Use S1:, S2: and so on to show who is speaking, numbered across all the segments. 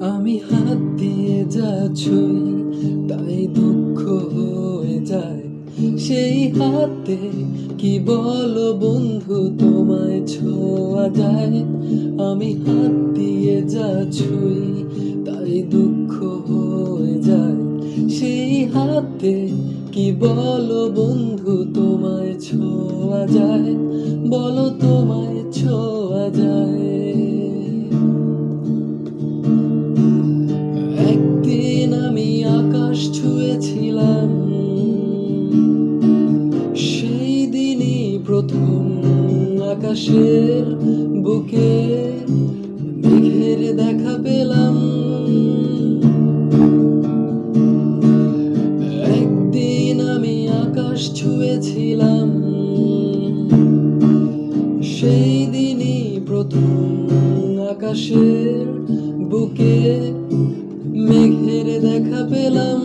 S1: আমি হাত দিয়ে যা ছুঁই, তাই দুঃখ হয়ে যায়। সেই হাতে কি বলো বন্ধু, তোমায় ছোঁয়া যায়? আমি হাত দিয়ে যা ছুঁই, তাই দুঃখ হয়ে যায়। সেই হাতে কি বলো বন্ধু, তোমায় ছোঁয়া যায়? বলো তোমায় ছোঁয়া যায়। একদিন আমি আকাশ ছুঁয়েছিলাম, সেই দিনই প্রথম আকাশের বুকে মেঘের দেখা পেলাম। একদিন আমি আকাশ ছুঁয়েছিলাম সেই দিনই প্রথম আকাশের বুকে মেঘের দেখা পেলাম।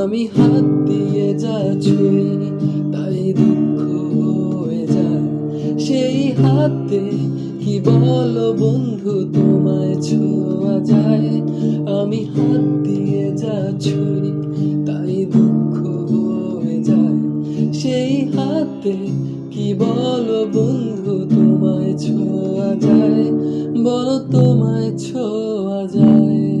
S1: আমি হাত দিয়ে যা ছুঁই তাই দুঃখ হয়ে যায়। সেই হাতে কি বলো বন্ধু, তোমায় ছোঁয়া যায়। আমি হাত দিয়ে যা ছুঁই সেই হাতে কি বলো বন্ধু তোমায় ছোঁয়া যায়? বলো তোমায় ছোঁয়া যায়।